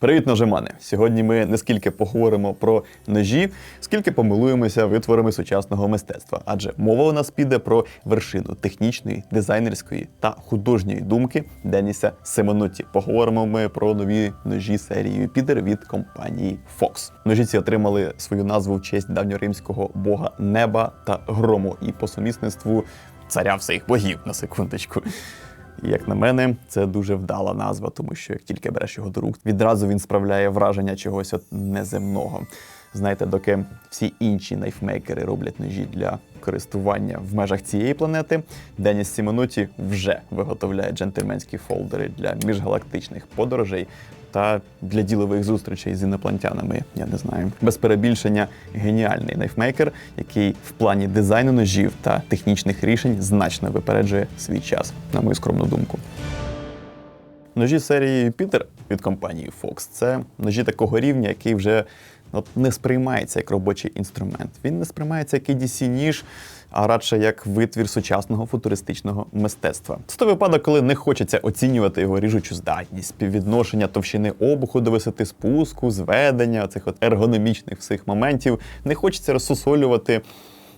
Привіт, ножемани! Сьогодні ми не скільки поговоримо про ножі, скільки помилуємося витворами сучасного мистецтва. Адже мова у нас піде про вершину технічної, дизайнерської та художньої думки Деніса Семенуті. Поговоримо ми про нові ножі серії Юпітер від компанії Fox. Ножі ці отримали свою назву в честь давньоримського бога неба та грому і по сумісництву царя всіх богів на секундочку. Як на мене, це дуже вдала назва, тому що як тільки береш його до рук, відразу він справляє враження чогось от неземного. Знаєте, доки всі інші найфмейкери роблять ножі для користування в межах цієї планети, Деніс Сімонуті вже виготовляє джентльменські фолдери для міжгалактичних подорожей та для ділових зустрічей з інопланетянами. Я не знаю. Без перебільшення геніальний найфмейкер, який в плані дизайну ножів та технічних рішень значно випереджує свій час, на мою скромну думку. Ножі серії Юпітер від компанії Fox це ножі такого рівня, який вже от, не сприймається як робочий інструмент. Він не сприймається як EDC ніж, а радше як витвір сучасного футуристичного мистецтва. Це той випадок, коли не хочеться оцінювати його ріжучу здатність, співвідношення товщини обуху до висоти спуску, зведення, цих от ергономічних всіх моментів. Не хочеться розсусолювати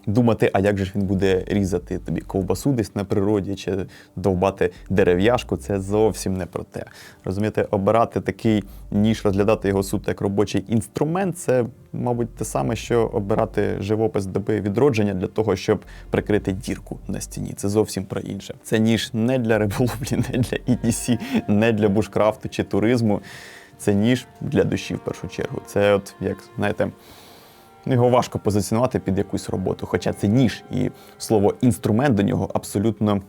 думати, а як же ж він буде різати тобі ковбасу десь на природі чи довбати дерев'яшку, це зовсім не про те. Розумієте, обирати такий ніж, розглядати його суто як робочий інструмент, це, мабуть, те саме, що обирати живопис доби відродження для того, щоб прикрити дірку на стіні. Це зовсім про інше. Це ніж не для риболовлі, не для EDC, не для бушкрафту чи туризму. Це ніж для душі в першу чергу. Це, от як знаєте. Ну, Його важко позиціонувати під якусь роботу, хоча це ніж, і слово інструмент до нього абсолютно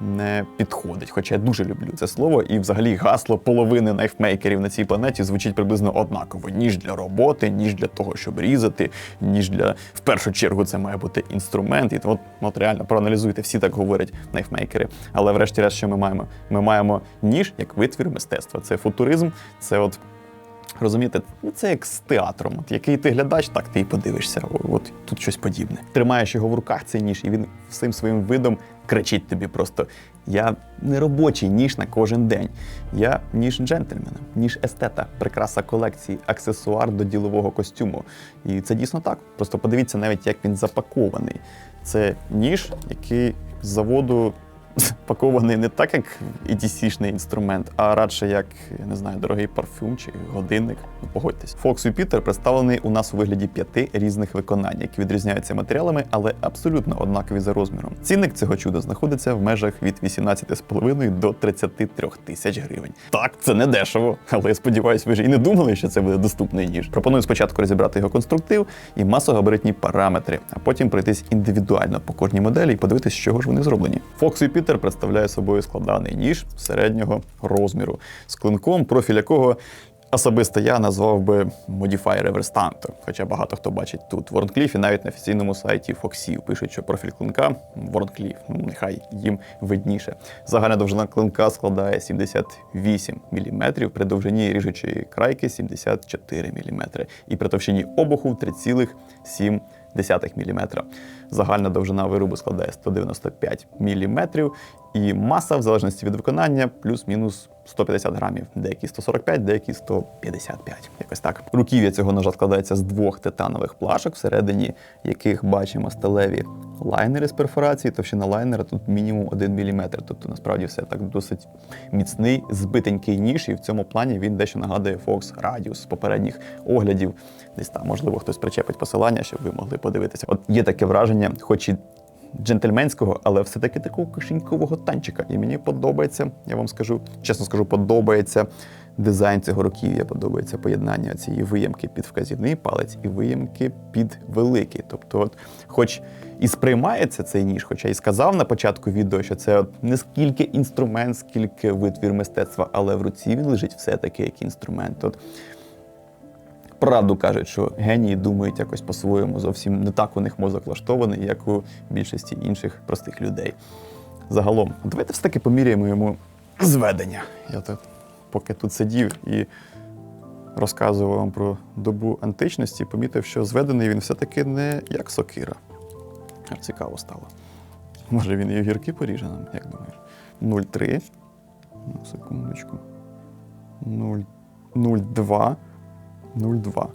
не підходить. Хоча я дуже люблю це слово, і взагалі гасло половини найфмейкерів на цій планеті звучить приблизно однаково: ніж для роботи, ніж для того, щоб різати, ніж для в першу чергу це має бути інструмент. І от, от реально проаналізуйте, всі так говорять найфмейкери. Але врешті-решт, що ми маємо? Ми маємо ніж як витвір мистецтва. Це футуризм, це от. Розумієте, ну це як з театром. От який ти глядач, так ти і подивишся. От тут щось подібне. Тримаєш його в руках цей ніж, і він всім своїм видом кричить тобі просто: я не робочий ніж на кожен день. Я ніж джентльмена, ніж естета, прикраса колекції, аксесуар до ділового костюму. І це дійсно так. Просто подивіться навіть, як він запакований. Це ніж, який з заводу запакований не так, як EDC-шний інструмент, а радше як не знаю, дорогий парфюм чи годинник. Ну, погодьтесь. Fox Юпітер представлений у нас у вигляді п'яти різних виконань, які відрізняються матеріалами, але абсолютно однакові за розміром. Цінник цього чуда знаходиться в межах від 18,5 до 33 тисяч гривень. Так, це не дешево, але я сподіваюся, ви ж і не думали, що це буде доступний ніж. Пропоную спочатку розібрати його конструктив і масогабаритні параметри, а потім пройтись індивідуально по кожній моделі і подивитись, з чого ж вони зроблені. Fox Юпітер представляє собою складаний ніж середнього розміру з клинком, профіль якого особисто я назвав би Modify Reverse Хоча багато хто бачить тут Ворнкліф і навіть на офіційному сайті Foxів пишуть, що профіль клинка Ворнкліф. Ну, нехай їм видніше. Загальна довжина клинка складає 78 мм, при довжині ріжучої крайки 74 мм. І при товщині обуху 3,7 десятих міліметра. Загальна довжина виробу складає 195 мм, і маса, в залежності від виконання, плюс-мінус 150 грамів. Деякі 145, деякі 155. Якось так. Руків'я цього ножа складається з двох титанових плашок, всередині яких бачимо сталеві лайнери з перфорації. Товщина лайнера тут мінімум 1 мм. Тобто насправді все так досить міцний, збитенький ніж, і в цьому плані він дещо нагадує Fox Radius з попередніх оглядів. Десь там, можливо, хтось причепить посилання, щоб ви могли подивитися. От є таке враження, хоч і джентльменського, але все-таки такого кишенькового танчика. І мені подобається, я вам скажу, чесно скажу, подобається дизайн цього руків'я, подобається поєднання цієї виямки під вказівний палець і виямки під великий. Тобто, от, хоч і сприймається цей ніж, хоча і сказав на початку відео, що це от не скільки інструмент, скільки витвір мистецтва, але в руці він лежить все-таки як інструмент. От, Правду кажуть, що генії думають якось по-своєму, зовсім не так у них мозок влаштований, як у більшості інших простих людей. Загалом, давайте все-таки поміряємо йому зведення. Я тут, поки тут сидів і розказував вам про добу античності, помітив, що зведений він все-таки не як сокира. Цікаво стало. Може він і огірки поріже нам, як думаєш? 0,3. Ну, секундочку. 0. 0,2. 0,2.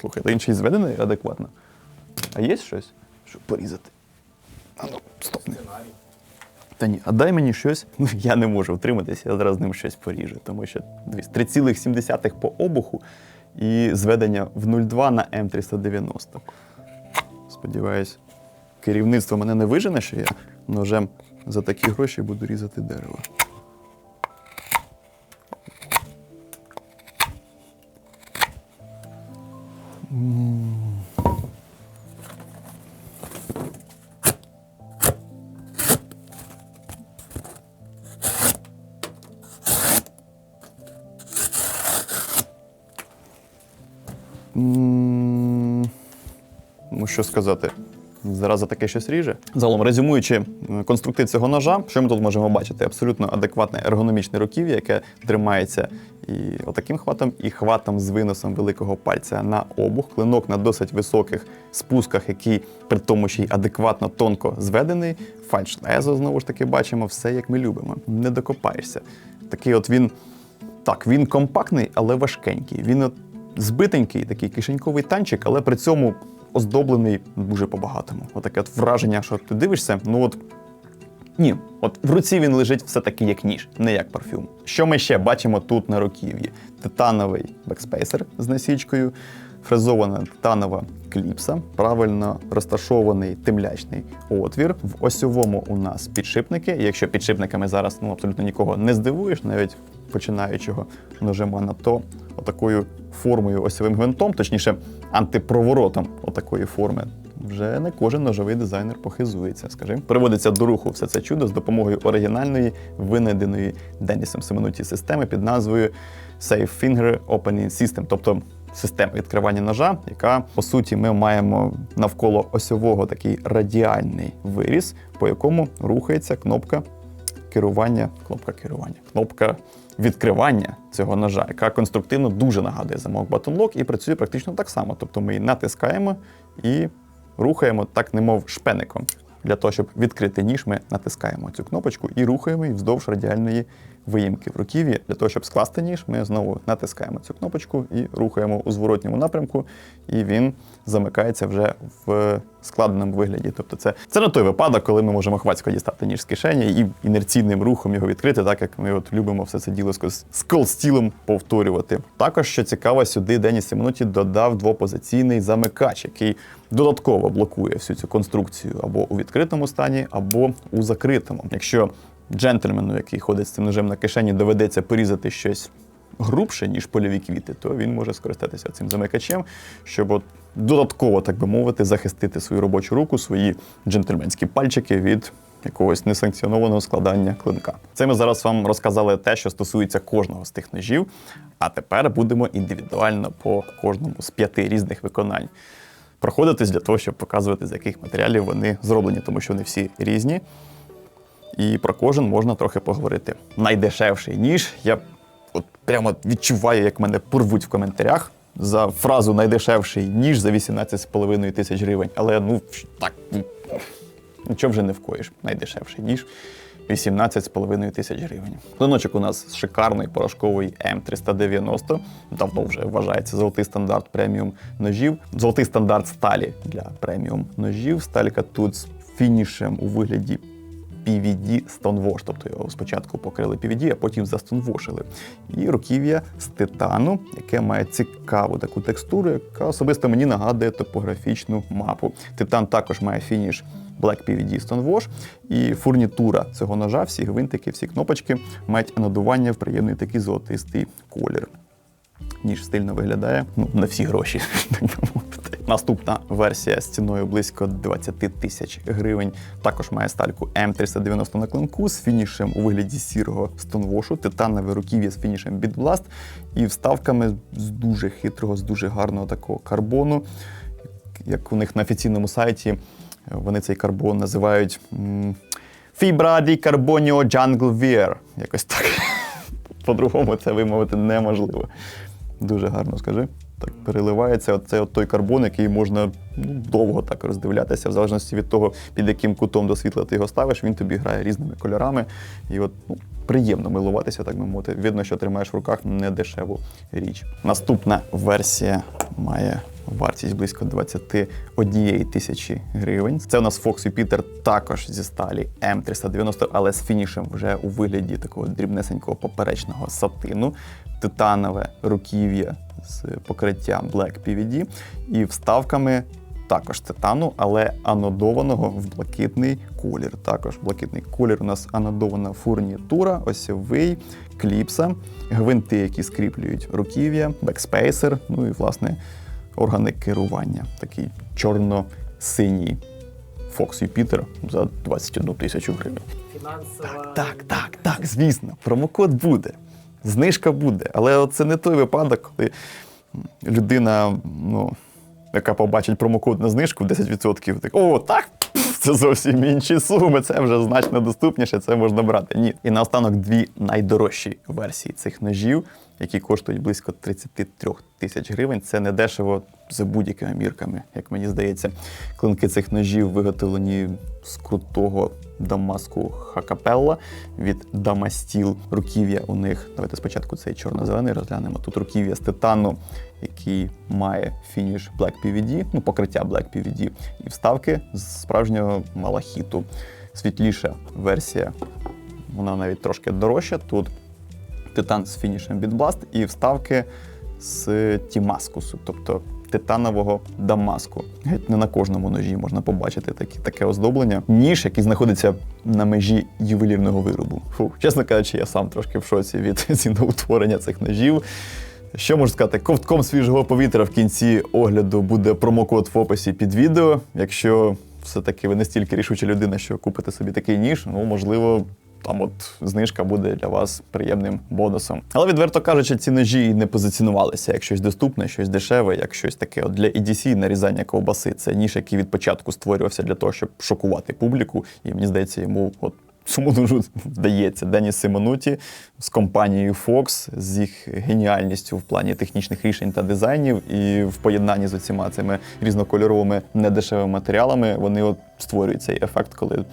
Слухай, та інший зведений адекватно. А є щось, щоб порізати? А ну, стоп. Та ні, а дай мені щось. Ну, я не можу втриматися, я зараз з ним щось поріжу, тому що 3,7 по обуху і зведення в 0,2 на М390. Сподіваюсь, керівництво мене не вижене, що я ножем за такі гроші буду різати дерево. Ну, що сказати? Зараза таке щось ріже. Загалом, резюмуючи конструктив цього ножа, що ми тут можемо бачити? Абсолютно адекватне ергономічне руків'я, яке тримається і отаким хватом, і хватом з виносом великого пальця на обух. Клинок на досить високих спусках, який при тому ще й адекватно тонко зведений. Фальш-лезо, знову ж таки, бачимо, все як ми любимо. Не докопаєшся. Такий от він. Так, він компактний, але важкенький. Він от збитенький, такий кишеньковий танчик, але при цьому оздоблений дуже по-багатому. Отаке от враження, що ти дивишся, ну от. Ні, от в руці він лежить все-таки як ніж, не як парфюм. Що ми ще бачимо тут на руків'ї? Титановий бекспейсер з насічкою, фрезована титанова кліпса, правильно розташований темлячний отвір. В осьовому у нас підшипники. Якщо підшипниками зараз ну, абсолютно нікого не здивуєш, навіть починаючого ножима, то отакою формою осьовим гвинтом, точніше антипроворотом отакої форми. Вже не кожен ножовий дизайнер похизується, скажи. Приводиться до руху все це чудо з допомогою оригінальної, винайденої Денісом Семенуті системи під назвою Safe Finger Opening System, тобто система відкривання ножа, яка по суті ми маємо навколо осьового такий радіальний виріз, по якому рухається кнопка керування, кнопка керування, кнопка відкривання цього ножа, яка конструктивно дуже нагадує замок Button Lock і працює практично так само. Тобто ми її натискаємо і рухаємо так, немов шпеником. Для того, щоб відкрити ніж, ми натискаємо цю кнопочку і рухаємо її вздовж радіальної виїмки в руків'ї. Для того, щоб скласти ніж, ми знову натискаємо цю кнопочку і рухаємо у зворотньому напрямку, і він замикається вже в складеному вигляді. Тобто, це, це не той випадок, коли ми можемо хвацько дістати ніж з кишені і інерційним рухом його відкрити, так як ми от любимо все це діло з, колстілом повторювати. Також, що цікаво, сюди Деніс Семенуті додав двопозиційний замикач, який додатково блокує всю цю конструкцію або у відкритому стані, або у закритому. Якщо джентльмену, який ходить з цим ножем на кишені, доведеться порізати щось грубше, ніж польові квіти, то він може скористатися цим замикачем, щоб от додатково, так би мовити, захистити свою робочу руку, свої джентльменські пальчики від якогось несанкціонованого складання клинка. Це ми зараз вам розказали те, що стосується кожного з тих ножів. А тепер будемо індивідуально по кожному з п'яти різних виконань проходитись для того, щоб показувати, з яких матеріалів вони зроблені, тому що вони всі різні. І про кожен можна трохи поговорити. Найдешевший ніж. Я от прямо відчуваю, як мене порвуть в коментарях за фразу найдешевший ніж за 18,5 тисяч гривень. Але ну так, ну, нічого вже не вкоїш. Найдешевший ніж 18,5 тисяч гривень. Клиночок у нас шикарний порошковий М390. Давно вже вважається золотий стандарт преміум ножів. Золотий стандарт сталі для преміум ножів. Сталька тут з фінішем у вигляді PVD Stonewash, тобто його спочатку покрили PVD, а потім застонвошили. І руків'я з титану, яке має цікаву таку текстуру, яка особисто мені нагадує топографічну мапу. Титан також має фініш Black PVD Stonewash, і фурнітура цього ножа, всі гвинтики, всі кнопочки мають анодування в приємний такий золотистий колір. Ніж стильно виглядає, ну, на всі гроші, так би мовити. Наступна версія з ціною близько 20 тисяч гривень. Також має стальку М390 на клинку з фінішем у вигляді сірого стонвошу, титанове руків'я з фінішем Bitblast і вставками з дуже хитрого, з дуже гарного такого карбону. Як у них на офіційному сайті вони цей карбон називають Fibra di Carbonio Jungle Wear. Якось так. По-другому це вимовити неможливо. Дуже гарно скажи. Так переливається. Це от той карбон, який можна ну, довго так роздивлятися, в залежності від того, під яким кутом до світла ти його ставиш, він тобі грає різними кольорами. І от ну, приємно милуватися, так би мовити. Видно, що тримаєш в руках недешеву річ. Наступна версія має вартість близько 21 тисячі гривень. Це у нас Fox Jupiter також зі сталі М390, але з фінішем вже у вигляді такого дрібнесенького поперечного сатину, титанове руків'я з покриттям Black PVD і вставками також титану, але анодованого в блакитний колір. Також блакитний колір у нас анодована фурнітура, осьовий, кліпса, гвинти, які скріплюють руків'я, бекспейсер, ну і власне органи керування. Такий чорно-синій Fox Jupiter за 21 тисячу гривень. Фінансова. Так, Так, так, так, звісно, промокод буде. Знижка буде. Але це не той випадок, коли людина, ну, яка побачить промокод на знижку в 10%, так, о, так, це зовсім інші суми, це вже значно доступніше, це можна брати. Ні. І наостанок дві найдорожчі версії цих ножів, які коштують близько 33 тисяч гривень. Це не дешево за будь-якими мірками, як мені здається. Клинки цих ножів виготовлені з крутого дамаску Хакапелла від Дамастіл. Руків'я у них. Давайте спочатку цей чорно-зелений розглянемо. Тут руків'я з титану, який має фініш Black PVD, ну покриття Black PVD, і вставки з справжнього малахіту. Світліша версія, вона навіть трошки дорожча. Тут титан з фінішем Bitblast і вставки з Тімаскусу, тобто титанового дамаску. Геть не на кожному ножі можна побачити такі, таке оздоблення. Ніж, який знаходиться на межі ювелірного виробу. Фу, чесно кажучи, я сам трошки в шоці від ціноутворення цих ножів. Що можу сказати, ковтком свіжого повітря в кінці огляду буде промокод в описі під відео. Якщо все-таки ви настільки рішуча людина, що купите собі такий ніж, ну можливо, там от знижка буде для вас приємним бонусом. Але відверто кажучи, ці ножі не позиціонувалися як щось доступне, щось дешеве, як щось таке. От для EDC нарізання ковбаси. Це ніж, який від початку створювався для того, щоб шокувати публіку. І мені здається, йому от. Цьому дуже вдається Деніс Симонуті з компанією Fox, з їх геніальністю в плані технічних рішень та дизайнів, і в поєднанні з усіма цими різнокольоровими недешевими матеріалами вони от створюють цей ефект, коли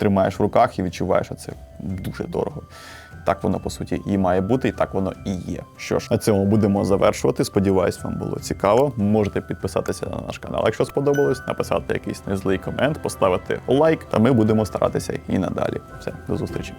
тримаєш в руках і відчуваєш, що це дуже дорого. Так воно по суті і має бути, і так воно і є. Що ж, на цьому будемо завершувати. Сподіваюсь, вам було цікаво. Можете підписатися на наш канал, якщо сподобалось, написати якийсь незлий комент, поставити лайк, та ми будемо старатися і надалі. Все, до зустрічі.